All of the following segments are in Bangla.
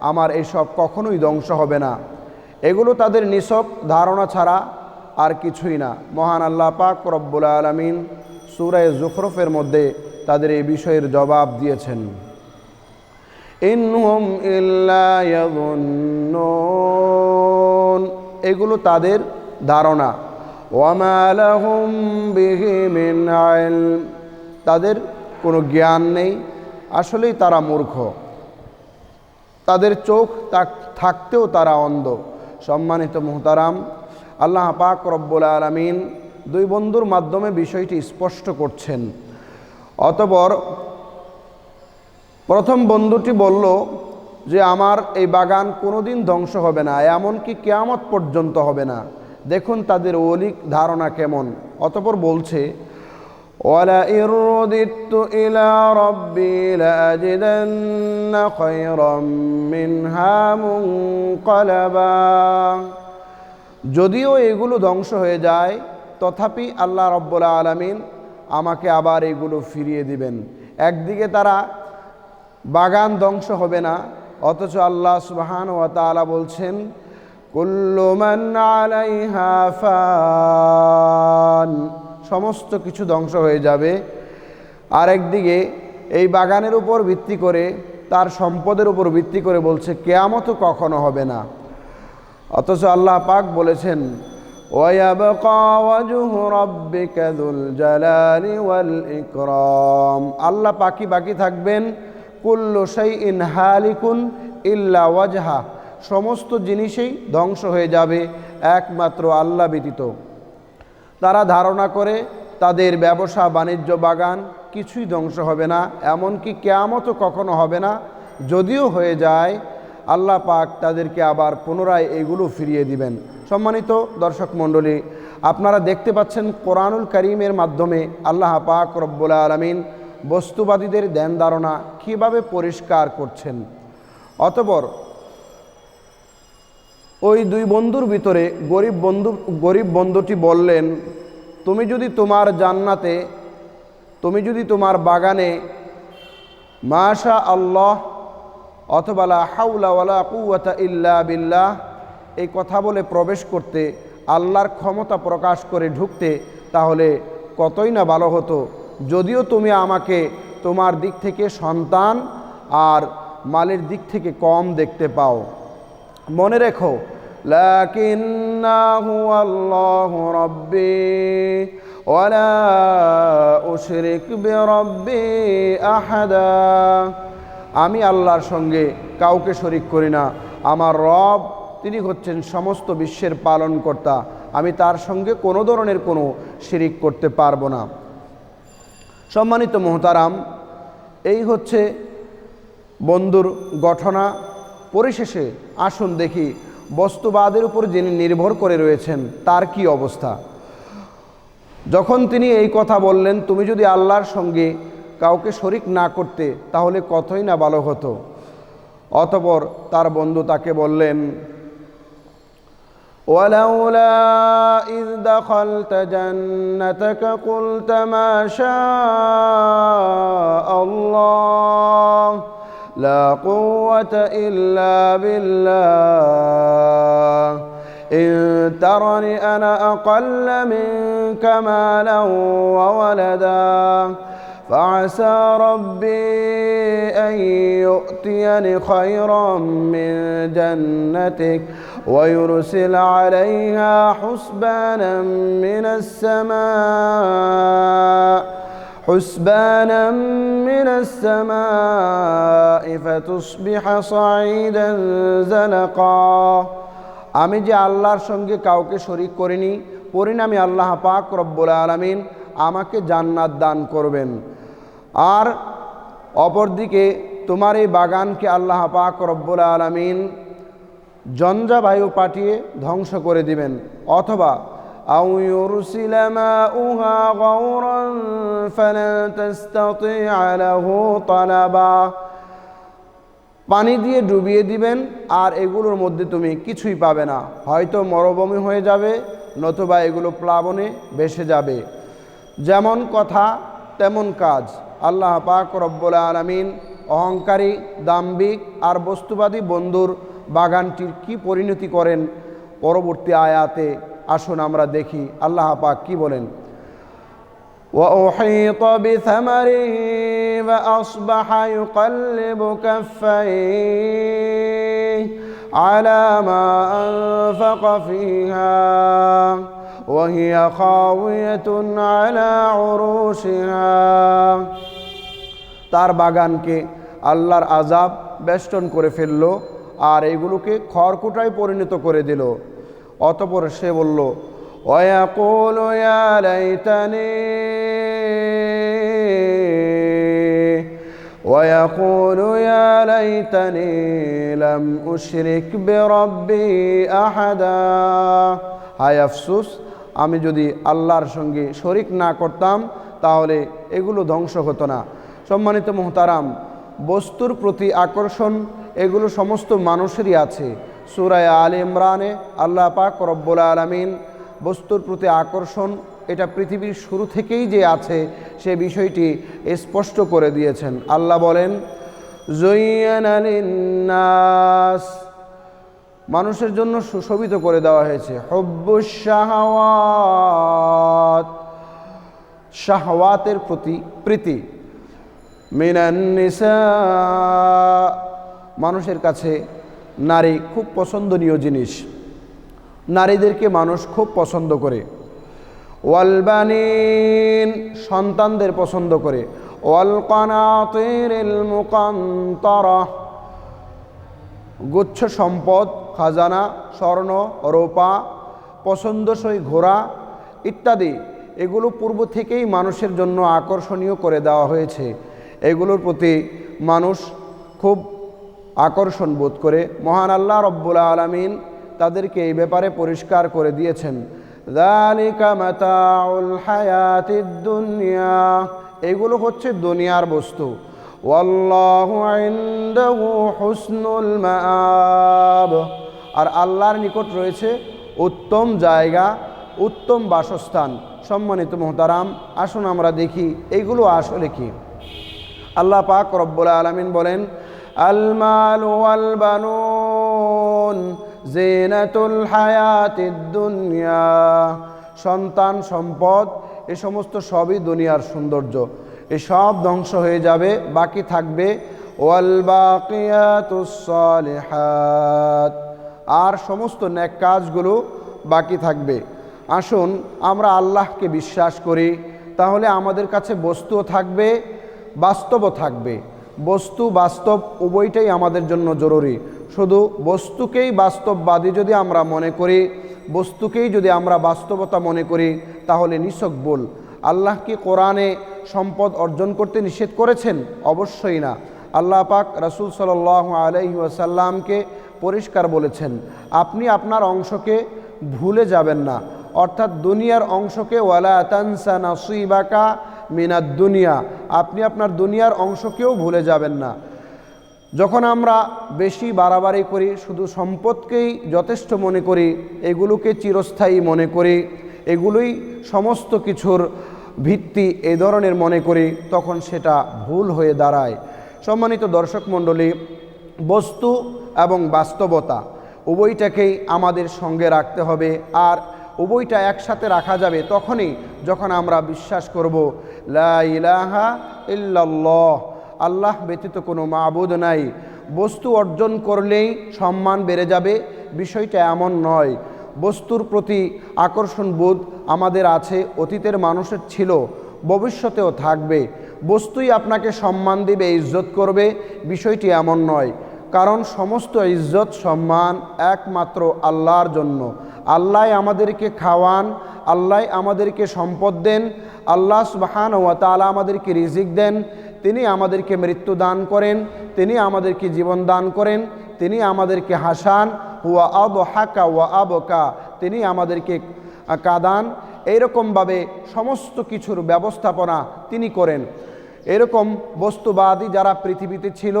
আমার এসব কখনোই ধ্বংস হবে না। এগুলো তাদের নিছক ধারণা ছাড়া আর কিছুই না। মহান আল্লাহ পাক রব্বুল আলমিন সুরায় জুখরফের মধ্যে তাদের এই বিষয়ের জবাব দিয়েছেন। এগুলো তাদের ধারণা। তাদের কোনো জ্ঞান নেই। আসলেই তারা মূর্খ। তাদের চোখ থাকতেও তারা অন্ধ। সম্মানিত মুহতারাম, আল্লাহ পাক রব্বুল আলমিন দুই বন্ধুর মাধ্যমে বিষয়টি স্পষ্ট করছেন। অতপর প্রথম বন্ধুটি বলল যে, আমার এই বাগান কোনোদিন ধ্বংস হবে না, এমনকি কেয়ামত পর্যন্ত হবে না। দেখুন তাদের অলিক ধারণা কেমন। অতপর বলছে ولئن رددت إلى ربي لأجدن خيرا منها منقلبا যদিও এগুলো ধ্বংস হয়ে যায় তথাপি আল্লাহ রব্বুল আলমিন আমাকে আবার এগুলো ফিরিয়ে দিবেন একদিকে তারা বাগান ধ্বংস হবে না অথচ আল্লাহ সুবহান ওয়া তাআলা বলছেন কুল্লু মান আলাইহা ফান সমস্ত কিছু ধ্বংস হয়ে যাবে। আর একদিকে এই বাগানের উপর ভিত্তি করে, তার সম্পদের উপর ভিত্তি করে বলছে কেয়ামত কখনো হবে না। অথচ আল্লাহ পাক বলেছেন আল্লাহ পাকি বাকি থাকবেন, কুল্লু সেই ইনহালিকুন ইল্লা ওয়াজহা। সমস্ত জিনিসেই ধ্বংস হয়ে যাবে, একমাত্র আল্লাহ ব্যতীত। তারা ধারণা করে তাদের ব্যবসা, বাণিজ্য বাগান কিছুই ধ্বংস হবে না, এমনকি কেয়ামতও কখনো হবে না। যদিও হয়ে যায়, আল্লাহ পাক তাদেরকে আবার পুনরায় এগুলো ফিরিয়ে দিবেন। সম্মানিত দর্শক মণ্ডলী, আপনারা দেখতে পাচ্ছেন কোরআনুল করিমের মাধ্যমে আল্লাহ পাক রব্বুল আলমিন বস্তুবাদীদের ধ্যান ধারণা কীভাবে পরিষ্কার করছেন। অতপর ওই দুই বন্ধুর ভিতরে গরিব বন্ধু, গরিব বন্ধুটি বললেন, তুমি যদি তোমার জান্নাতে, তুমি যদি তোমার বাগানে মাশা আল্লাহ অথবা লা হাউলা ওয়ালা ইল্লা বিল্লাহ এই কথা বলে প্রবেশ করতে, আল্লাহর ক্ষমতা প্রকাশ করে ঢুকতে, তাহলে কতই না ভালো হতো। যদিও তুমি আমাকে তোমার দিক থেকে সন্তান আর মালের দিক থেকে কম দেখতে পাও। মনে রেখো রাব্বি ওয়ালা আহাদা। আমি আল্লাহর সঙ্গে কাউকে শরিক করি না। আমার রব, তিনি হচ্ছেন সমস্ত বিশ্বের পালনকর্তা। আমি তার সঙ্গে কোনো ধরনের কোনো শিরিক করতে পারব না। সম্মানিত মোহতারাম, এই হচ্ছে বন্ধুর ঘটনা। পরিশেষে আসুন দেখি বস্তুবাদের উপর যিনি নির্ভর করে রয়েছেন তার কি অবস্থা যখন তিনি এই কথা বললেন তুমি যদি আল্লাহর সঙ্গে কাউকে শরিক না করতে তাহলে কতই না ভালো হতো অতপর তার বন্ধু তাকে বললেন ولولا إذ دخلت جنتك قلت ما شاء الله لا قوة إلا بالله. إن ترني أنا أقل منك مالا وولدا فعسى ربي أن يؤتيني خيرا من جنتك ويرسل عليها حسبانا من السماء. حسبانا من السماء فتصبح صعيدا زلقا আমি যে আল্লাহর সঙ্গে কাউকে শরিক করিনি পরিণামে আল্লাহ পাক রব্বুল আলমিন আমাকে জান্নাত দান করবেন আর অপরদিকে তোমার এই বাগানকে আল্লাহ পাক রব্বুল আলমিন জঞ্জাবায়ু পাঠিয়ে ধ্বংস করে দিবেন অথবা أو يرسل ماؤها غورا فلن تستطيع له طلبا পানি দিয়ে ডুবিয়ে দিবেন আর এগুলোর মধ্যে তুমি কিছুই পাবে না হয়তো মরুভূমি হয়ে যাবে নতুবা এগুলো প্লাবনে ভেসে যাবে যেমন কথা তেমন কাজ আল্লাহ পাক রব্বুল আলমিন অহংকারী দাম্বিক আর বস্তুবাদী বন্ধুর বাগানটির কি পরিণতি করেন পরবর্তী আয়াতে আসুন আমরা দেখি আল্লাহ পাক কি বলেন وأحيط بثمره فأصبح يقلب كفيه على ما أنفق فيها وهي خاوية على عروشها তার বাগানকে আল্লাহর আজাব বেষ্টন করে ফেলল আর এগুলোকে খড়কুটায় পরিণত করে দিল অতপর সে বলল ويقول يا ليتني ويقول يا ليتني لم أشرك بربي أحدا হায় আফসুস আমি যদি আল্লাহর সঙ্গে শরিক না করতাম তাহলে এগুলো ধ্বংস হতো না সম্মানিত মোহতারাম বস্তুর প্রতি আকর্ষণ এগুলো সমস্ত মানুষেরই আছে সুরায় আল ইমরানে আল্লাহ পাক রব্বুল আলমিন বস্তুর প্রতি আকর্ষণ, এটা পৃথিবীর শুরু থেকেই যে আছে, সে বিষয়টি স্পষ্ট করে দিয়েছেন। আল্লাহ বলেন জৈনাস মানুষের জন্য সুশোভিত করে দেওয়া হয়েছে। হব্বুসাহাওয়াত শাহওয়াতের প্রতি প্রীতি। মিনান্নিসা মানুষের কাছে নারী খুব পছন্দনীয় জিনিস। নারীদেরকে মানুষ খুব পছন্দ করে। ওয়ালবানিন সন্তানদের পছন্দ করে। গুচ্ছ সম্পদ, খাজানা, স্বর্ণ, রূপা, পছন্দসই ঘোড়া ইত্যাদি এগুলো পূর্ব থেকেই মানুষের জন্য আকর্ষণীয় করে দেওয়া হয়েছে। এগুলোর প্রতি মানুষ খুব আকর্ষণ বোধ করে মহান আল্লাহ রব্বুল আলমিন তাদেরকে এই ব্যাপারে পরিষ্কার করে দিয়েছেন। দুনিয়া, এগুলো হচ্ছে দুনিয়ার বস্তু। হুসনুল আর আল্লাহর নিকট রয়েছে উত্তম জায়গা, উত্তম বাসস্থান। সম্মানিত মোহতারাম, আসুন আমরা দেখি, এগুলো আসলে কি? আল্লাহ পাক রব্বুল আলমিন বলেন ওয়াল বানুন জেনাতুল হায়াতিদ দুনিয়া সন্তান সম্পদ, এ সমস্ত সবই দুনিয়ার সৌন্দর্য। এ সব ধ্বংস হয়ে যাবে, বাকি থাকবে ওয়াল বাকিয়াতুস সালিহাত। আর সমস্ত ন্যাক কাজগুলো বাকি থাকবে। আসুন, আমরা আল্লাহকে বিশ্বাস করি। তাহলে আমাদের কাছে বস্তুও থাকবে, বাস্তবও থাকবে। বস্তু বাস্তব উভয়টাই আমাদের জন্য জরুরি। শুধু বস্তুকেই বাস্তববাদী যদি আমরা মনে করি, বস্তুকেই যদি আমরা বাস্তবতা মনে করি, তাহলে নিছক বল আল্লাহ কি কোরআনে সম্পদ অর্জন করতে নিষেধ করেছেন? অবশ্যই না। আল্লাহ পাক রাসুল সাল আলহি ওয়াসাল্লামকে পরিষ্কার বলেছেন, আপনি আপনার অংশকে ভুলে যাবেন না। অর্থাৎ দুনিয়ার অংশকে ওয়ালা তানসা নাসিবাকা মিনাদ দুনিয়া। আপনি আপনার দুনিয়ার অংশকেও ভুলে যাবেন না। যখন আমরা বেশি বাড়াবাড়ি করি, শুধু সম্পদকেই যথেষ্ট মনে করি, এগুলোকে চিরস্থায়ী মনে করি, এগুলোই সমস্ত কিছুর ভিত্তি এই ধরনের মনে করি, তখন সেটা ভুল হয়ে দাঁড়ায়। সম্মানিত দর্শক মণ্ডলী, বস্তু এবং বাস্তবতা উভয়টাকেই আমাদের সঙ্গে রাখতে হবে। আর উভয়টা একসাথে রাখা যাবে তখনই যখন আমরা বিশ্বাস করব, লা ইলাহা আল্লাহ ব্যতীত কোনো মাবুদ নাই। বস্তু অর্জন করলেই সম্মান বেড়ে যাবে, বিষয়টা এমন নয়। বস্তুর প্রতি আকর্ষণ বোধ আমাদের আছে, অতীতের মানুষের ছিল, ভবিষ্যতেও থাকবে। বস্তুই আপনাকে সম্মান দিবে, ইজ্জত করবে, বিষয়টি এমন নয়। কারণ সমস্ত ইজ্জত সম্মান একমাত্র আল্লাহর জন্য। আল্লাহ আমাদেরকে খাওয়ান, আল্লাহ আমাদেরকে সম্পদ দেন, আল্লাহ সুবাহান ও তালা আমাদেরকে রিজিক দেন, তিনি আমাদেরকে মৃত্যু দান করেন, তিনি আমাদেরকে জীবন দান করেন, তিনি আমাদেরকে হাসান, হুয়া আব হাকা ওয়া আবকা, তিনি আমাদেরকে কাদান। এইরকমভাবে সমস্ত কিছুর ব্যবস্থাপনা তিনি করেন। এরকম বস্তুবাদী যারা পৃথিবীতে ছিল,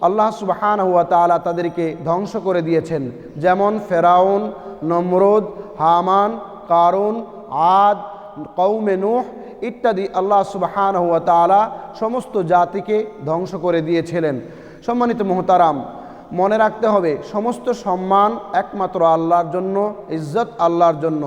আল্লাহ সুবাহান হুয়া তালা তাদেরকে ধ্বংস করে দিয়েছেন। যেমন ফেরাউন নমরুদ, হামান, কারুন, আদ কৌমে নুহ ইত্যাদি আল্লাহ সুবাহান হুয়া তালা সমস্ত জাতিকে ধ্বংস করে দিয়েছিলেন। সম্মানিত মোহতারাম, মনে রাখতে হবে, সমস্ত সম্মান একমাত্র আল্লাহর জন্য, ইজ্জত আল্লাহর জন্য।